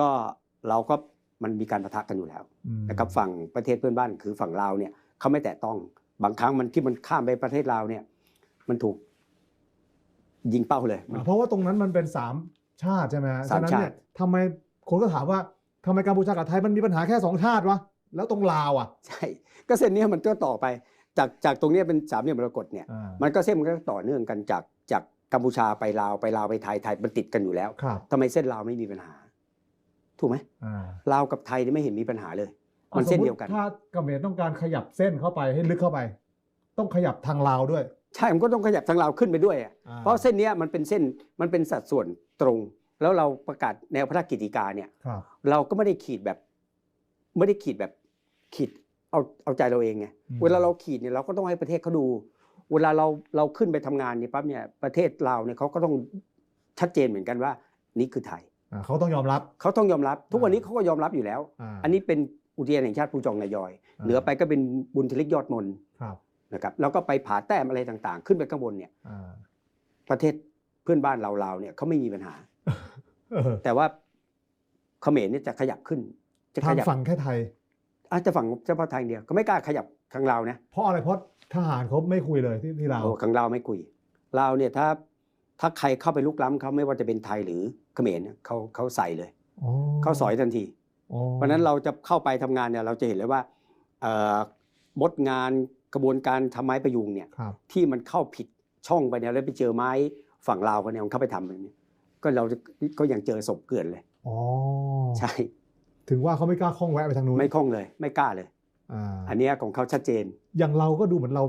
ก็เราก็มันมีการประทะกันอยู่แล้วอืมนะครับฝั่งประเทศเพื่อนบ้านคือฝั่งลาวเนี่ยเขาไม่แตะต้องบางครั้งมันที่มันข้ามไปประเทศลาวเนี่ย มันถูกยิงเป้าเลยมันอ่าเพราะว่าตรงนั้นมันเป็นสามชาติใช่ไหมฮะสามฉะนั้นเนี่ยชาติทำไมคนก็ถามว่าทำไมกัมพูชากับไทยมันมีปัญหาแค่สองชาติวะแล้วตรงลาวอะใช่ก็เส้นเนี้ยมันก็ต่อไป จากจากตรงเนี้ยเป็นสามเหลี่ยมมรกตเนี่ยอ่ามันก็เส้นมันก็ต่อเนื่องกันจากจากกัมพูชาไปลาวไปลาวไปไทยไทยมันติดกันอยู่แล้วครับทำไมเส้นลาวไม่มีปัญหา ถูกไหมอ่าลาวกับไทยนี่ไม่เห็นมีปัญหาเลย มันเส้นเดียวกันสมมุติถ้าเขมรต้องการขยับเส้นเข้าไปให้ลึกเข้าไป ต้องขยับทางลาวด้วย ใช่ มันก็ต้องขยับทางลาวขึ้นไปด้วยอะอ่าเพราะเส้นเนี้ยมันเป็นเส้นมันเป็นสัดส่วนตรง แล้วเราประกาศแนวพระราชกิจกาเนี่ยครับเราก็ไม่ได้ขีดแบบ ไม่ได้ขีดแบบขีดเอาเอาใจเราเองไงเวลาเราขีดเนี่ยเราก็ต้องให้ประเทศเขาดู เวลาเราเราขึ้นไปทำงานเนี่ยปั๊บเนี่ยประเทศลาวเนี่ยเขาก็ต้องชัดเจนเหมือนกันว่านี่คือไทยอ่า เขาต้องยอมรับเขาต้องยอมรับ ทุกวันนี้เขาก็ยอมรับอยู่แล้วอ่าอันนี้เป็นอุทยานแห่งชาติภูจองนายอยอ่าเหนือไปก็เป็นบุญทลิกยอดมนครับนะครับแล้วก็ไปผาแต้มอะไรต่างๆ ขึ้นไปข้างบนเนี่ยอ่าประเทศเพื่อนบ้านเราเราเนี่ยเขาไม่มีปัญหาเออแต่ว่าเขมรเนี่ยจะขยับขึ้น จะขทางยับฝั่งแค่ไทย อาจจะฝั่งเฉพาะทางเดียวเขาไม่กล้าขยับทางเราวนะเพราะอะไรเพราะทหารเขาไม่คุยเลยที่ที่ลาวโอ้ทางเราวไม่คุยเราวเนี่ยถ้า ถ้าใครเข้าไปลุกล้ำเขาไม่ว่าจะเป็นไทยหรือเขมรเนี่ยเขาเขาใส่เลยอ๋อเขาสอยทันทีอ๋อเพราะฉะนั้นเราจะเข้าไปทำงานเนี่ยเราจะเห็นเลยว่าเอ่อมดงานกระบวนการทำไม้ประยุงเนี่ยครับที่มันเข้าผิดช่องไปเนี่ยแล้วไปเจอไม้ฝั่งลาวเขาเนี่ยมันเข้าไปทำแบบนี้ก็เราก็ยังเจอศพเกลื่อนเลยอ๋อใช่ ถึงว่าเขาไม่กล้าคล้องแวะไปทางนู้นไม่คล่องเลย ไม่กล้าเลยอ่าอันเนี้ยของเขาชัดเจน อย่างเราก็ดูเหมือนเรา